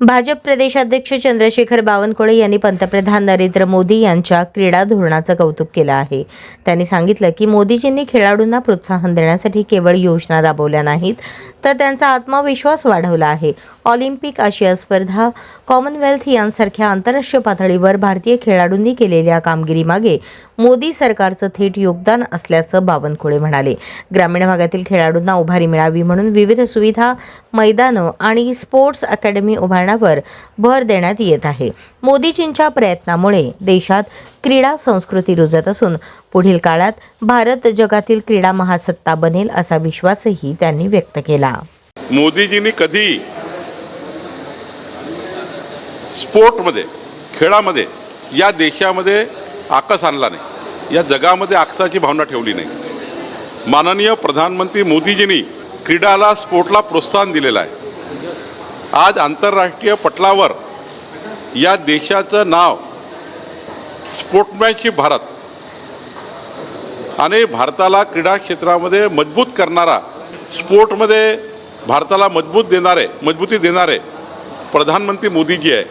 भाजप प्रदेशाध्यक्ष चंद्रशेखर बावनकुळे यांनी पंतप्रधान नरेंद्र मोदी यांच्या क्रीडा धोरणाचं कौतुक केलं आहे. त्यांनी सांगितलं की मोदीजींनी खेळाडूंना प्रोत्साहन देण्यासाठी केवळ योजना राबवल्या नाहीत तर त्यांचा आत्मविश्वास वाढवला आहे. ऑलिम्पिक आशिया स्पर्धा कॉमनवेल्थ यांसारख्या आंतरराष्ट्रीय पातळीवर भारतीय खेळाडूंनी केलेल्या कामगिरीमागे मोदी सरकारचं थेट योगदान असल्याचं बावनकुळे म्हणाले. ग्रामीण भागातील खेळाडूंना उभारी मिळावी म्हणून विविध सुविधा मैदानं आणि स्पोर्ट्स अकॅडमी उभारण्यावर भर देण्यात येत आहे. मोदीजींच्या प्रयत्नामुळे देशात क्रीडा संस्कृती रुजत असून पुढील काळात भारत जगातील क्रीडा महासत्ता बनेल असा विश्वासही त्यांनी व्यक्त केला. मोदीजींनी कधी स्पोर्टमध्ये खेळामध्ये या देशामध्ये आकस आणला नाही. या जगामध्ये आकसाची भावना ठेवली नाही. माननीय प्रधानमंत्री मोदीजींनी क्रीडाला स्पोर्टला प्रोत्साहन दिलेलं आहे. आज आंतरराष्ट्रीय पटलावर या देशाचं नाव स्पोर्टमॅनशिप भारत आणि भारताला क्रीडा क्षेत्रामध्ये मजबूत करणारा स्पोर्टमध्ये भारताला मजबूत देणारे मजबूती देणारे प्रधानमंत्री मोदीजी आहे.